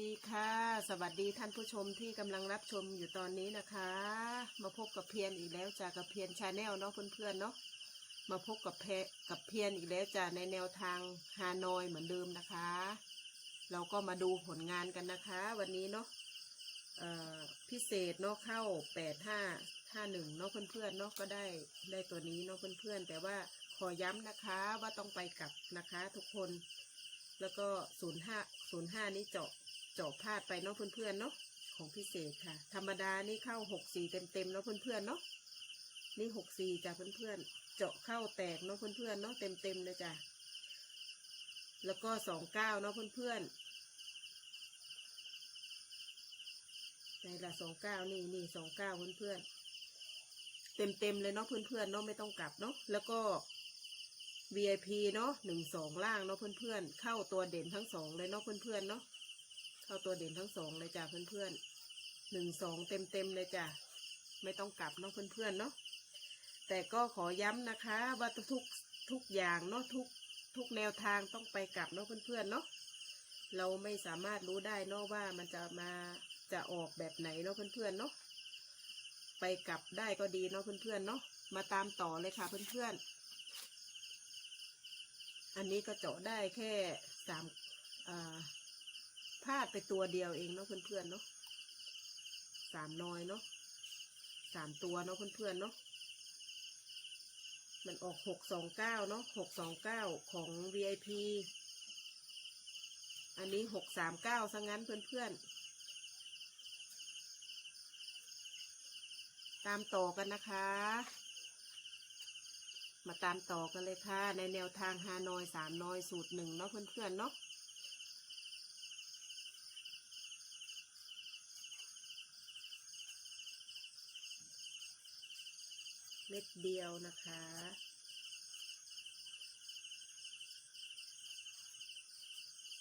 ดีค่ะ สวัสดีท่านผู้ชมที่กำลังรับชมอยู่ตอนนี้นะคะ มาพบกับเพียรอีกแล้วจากกับเพียรชาแนลเนาะเพื่อนๆเนาะมาพบกับเพกับเพียรอีกแล้วจากในแนวทางฮานอยเหมือนเดิมนะคะ เราก็มาดูผลงานกันนะคะ วันนี้เนาะพิเศษเนาะเข้าแปดห้าห้าหนึ่งเนาะเพื่อนๆเนาะก็ได้ได้ตัวนี้เนาะเพื่อนๆแต่ว่าขอย้ำนะคะว่าต้องไปกลับนะคะ ทุกคน แล้วก็ศูนย์ห้าศูนย์ห้านี้เจาะเจาะพลาดไปเนาะเพื่อนๆเนาะของพิเศษค่ะ ธรรมดานี่เข้าหกสี่เต็มเต็มๆเนาะเพื่อนๆเนาะนี่หกสี่จ้ะเพื่อนๆเจาะเข้าแตกเนาะเพื่อนๆเนาะเต็มเต็มๆเลยจ้ะแล้วก็สองเก้าเนาะเพื่อนๆในละสองเก้านี่นี่สองเก้าเพื่อนๆเต็มเต็มๆเลยเนาะเพื่อนๆเนาะไม่ต้องกลับเนาะแล้วก็ VIP เนาะหนึ่งสองล่างเนาะเพื่อนๆ เข้าตัวเด่นทั้งสองเลยเนาะเพื่อนๆเนาะเข้าตัวเด่นทั้งสองเลยจ้ะเพื่อนๆหนึ่งสองเต็มเต็มๆเลยจ้ะไม่ต้องกลับเนาะเพื่อนๆเนาะแต่ก็ขอย้ำนะคะ ว่าทุกทุกอย่างเนาะทุกทุกแนวทางต้องไปกลับเนาะเพื่อนๆเนาะเราไม่สามารถรู้ได้เนาะว่ามันจะมาจะออกแบบไหนเนาะเพื่อนๆเนาะไปกลับได้ก็ดีเนาะเพื่อนๆเนาะมาตามต่อเลยค่ะเพื่อนๆ อันนี้ก็เจาะได้แค่สามพลาดไปตัวเดียวเองเนาะเพื่อนๆเนาะสามน้อยเนาะสามตัวเนาะเพื่อนๆเนาะมันออกหกสองเก้าเนาะหกสองเก้าของ VIP อันนี้หกสามเก้าซะงั้นเพื่อนๆ ตามต่อกันนะคะ มาตามต่อกันเลยค่ะ ในแนวทางฮานอยสามนอยสูตรหนึ่งเนาะเพื่อนๆเนาะเม็ดเดียวนะคะ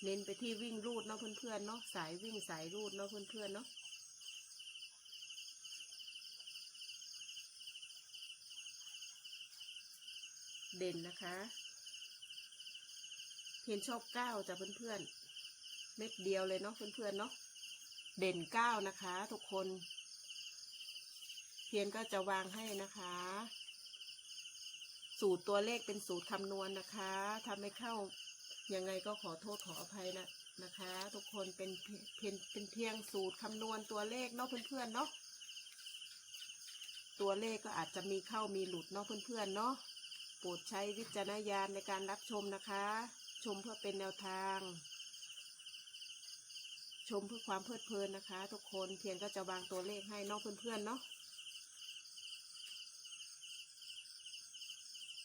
เน้นไปที่วิ่งรูดเนาะเพื่อนๆเนาะสายวิ่งสายรูดเนาะเพื่อนๆเนาะ เด่นนะคะ เพียนชอบเก้าจ้ะเพื่อนๆ เม็ดเดียวเลยเนาะเพื่อนๆเนาะ เด่นเก้านะคะ ทุกคน เพียนก็จะวางให้นะคะ สูตรตัวเลขเป็นสูตรคำนวณนะคะทำไม่เข้ายังไงก็ขอโทษขออภัยนะนะคะ ทุกคนเป็นเพียงเป็นเป็นเพียงสูตรคำนวณตัวเลขเนาะเพื่อนๆเนาะตัวเลขก็อาจจะมีเข้ามีหลุดเนาะเพื่อนๆเนาะ โปรดใช้วิจารณญาณในการรับชมนะคะ ชมเพื่อเป็นแนวทาง ชมเพื่อความเพลิดเพลินนะคะ ทุกคนเพียงก็จะวางตัวเลขให้น้องเพื่อนๆเนาะ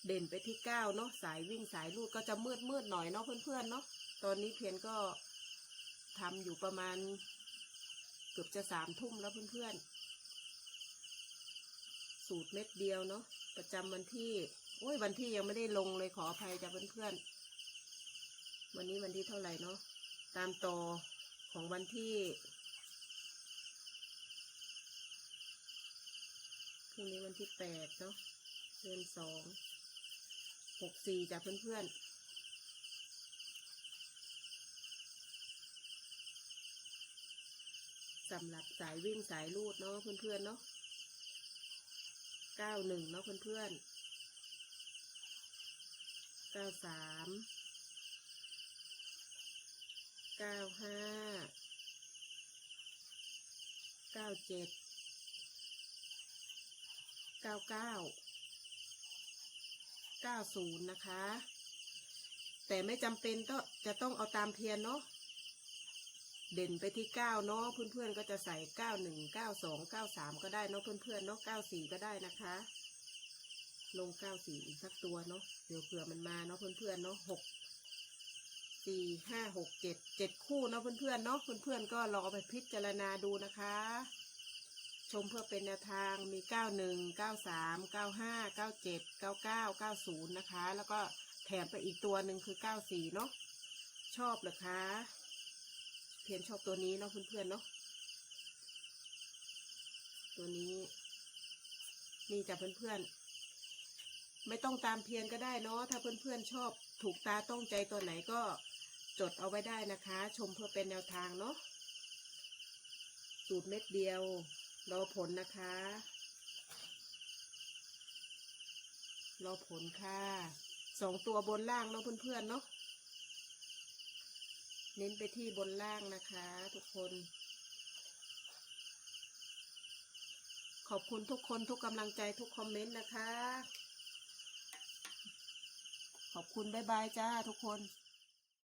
เด่นไปที่เก้าเนาะสายวิ่งสายลูดก็จะมืดมืดๆหน่อยเนาะเพื่อนๆเนาะตอนนี้เพียนก็ทำอยู่ประมาณ เกือบจะสามทุ่มแล้วเพื่อนๆ สูตรเม็ดเดียวเนาะประจำวันที่โอ้ยวันที่ยังไม่ได้ลงเลยขออภัยจากเพื่อนๆวันนี้วันที่เท่าไหร่เนาะตามต่อของวันที่พรุ่งนี้วันที่แปดเนาะเดือนสองหกสี่จากเพื่อนๆสำหรับสายวิ่งสายลูดเนาะเพื่อนๆเนาะ เก้าหนึ่งเนาะเพื่อนๆเก้าสามเก้าห้าเก้าเจ็ดเก้าเก้าเก้าศูนย์นะคะ แต่ไม่จำเป็นต้องจะต้องเอาตามเพียนเนาะ เด่นไปที่เก้าเนาะเพื่อนๆก็จะใส่เก้าหนึ่งเก้าสองเก้าสามก็ได้เนาะเพื่อนๆเนาะเก้าสี่ก็ได้นะคะ ลงเก้าสี่อีกสักตัวเนาะเดี๋ยวเผื่อมันมาเนาะเพื่อนๆเนาะหกสี่ห้าหกเจ็ดเจ็ดคู่เนาะเพื่อนๆเนาะเพื่อนๆก็ลองเอาไปพิจารณาดูนะคะ ชมเพื่อเป็นแนวทางมีเก้าหนึ่งเก้าสามเก้าห้าเก้าเจ็ดเก้าเก้าเก้าศูนย์นะคะ แล้วก็แถมไปอีกตัวหนึ่งคือเก้าสี่เนาะชอบเหรอคะ เพียนชอบตัวนี้เนาะเพื่อนๆเนาะตัวนี้ นี่จ้ะเพื่อนๆ ไม่ต้องตามเพียนก็ได้เนาะถ้าเพื่อนๆชอบถูกตาต้องใจตัวไหนก็จดเอาไว้ได้นะคะ ชมเพื่อเป็นแนวทางเนาะสูตรเม็ดเดียวรอผลนะคะ รอผลค่ะสองตัวบนล่างเนาะเพื่อนๆเนาะ เน้นไปที่บนล่างนะคะ ทุกคน ขอบคุณทุกคนทุกกำลังใจทุกคอมเมนต์นะคะ ขอบคุณ บ๊ายบายจ้าทุกคน